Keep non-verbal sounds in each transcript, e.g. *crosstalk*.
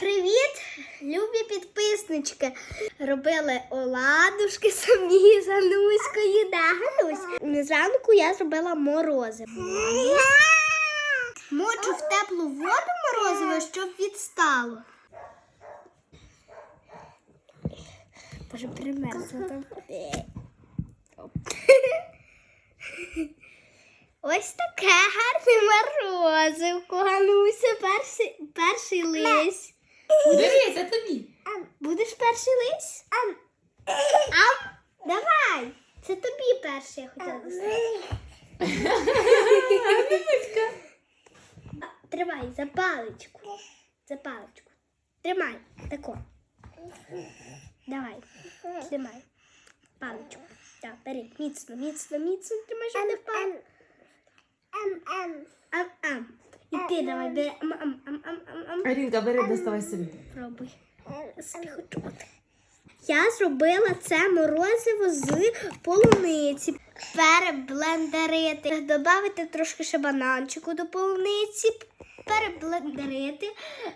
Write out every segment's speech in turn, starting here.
Привіт, любі підписнички. Робили оладушки самі з Гануською. Да, Ганусь. Зранку я зробила морозиво. Мочу в теплу воду морозиво, щоб відстало. Боже, примерзла там. Ось таке гарне морозивко, Гануся, перший, перший лись. Бери, це тобі. Будеш перший лись? Ам. Ам. Давай. Це тобі перший я хотіла сказати. Тримай за паличку. За паличку. Тримай. Тако. Давай. Тримай. Паличку. Так, бери. Міцно, міцно, міцно. Тримай, щоб не впав. Ам-ам. І ти давай, бери. Ам-ам-ам-ам-ам. Арінка, бери, доставай собі. Пробуй. Я собі хочу от. Я зробила це морозиво з полуниці. Переблендерити. Додати трошки ще бананчику до полуниці. Переблендерити,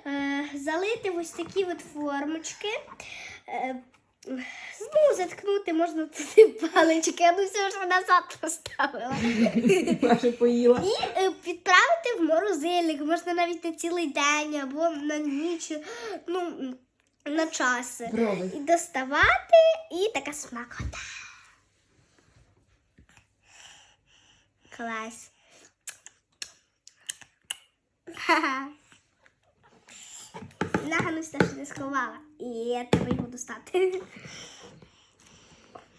е, залити в ось такі от формочки. Е, ну, заткнути можна туди палички, ну все ж вона назад поставила. Наша поїла. І е, відправити в морозильник, можна навіть на цілий день або на ніч, ну, на час. Пробуй. І доставати, і така смакота. Клас. Ха-ха. Наганусь все не сховала. І я тебе його достати. *laughs*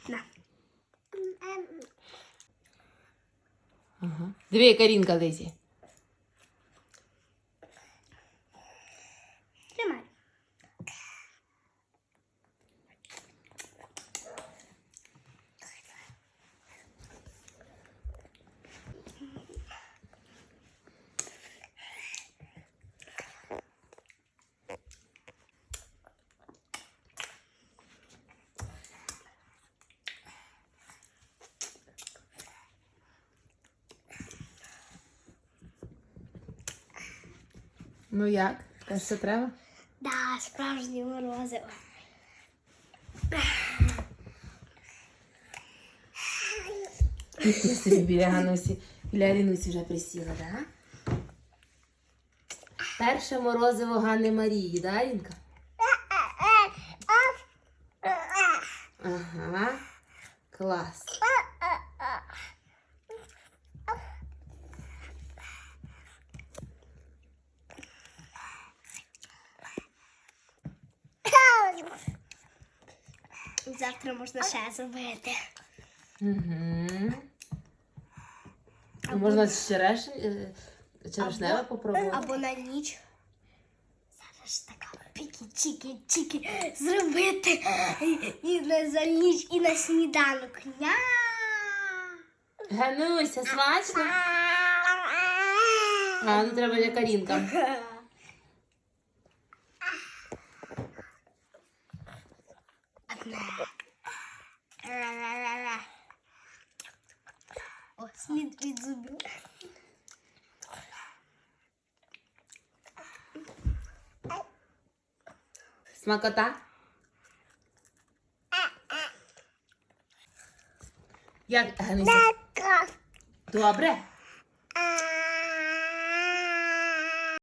На. Ага. Диви, яка лизі. Тримай. Ну як? Кажеш, що треба? Да, справжнє морозиво. Ти собі біля Ганусі, біля Арінусі вже присіла, так? Да? Перше морозиво Ганни Марії, да, Арінка? Ага. Клас. Завтра можна ще зробити. Угу. Можна з череш... е, черешневе попробувати. Або на ніч. Зараз ж така пікі-чікі-чікі зробити. І, на за ніч, і на сніданок. Ня! Гануся, смачно? *laughs* А, ну треба для О, слід від зубів. Смакота? Як Гануся? Добре?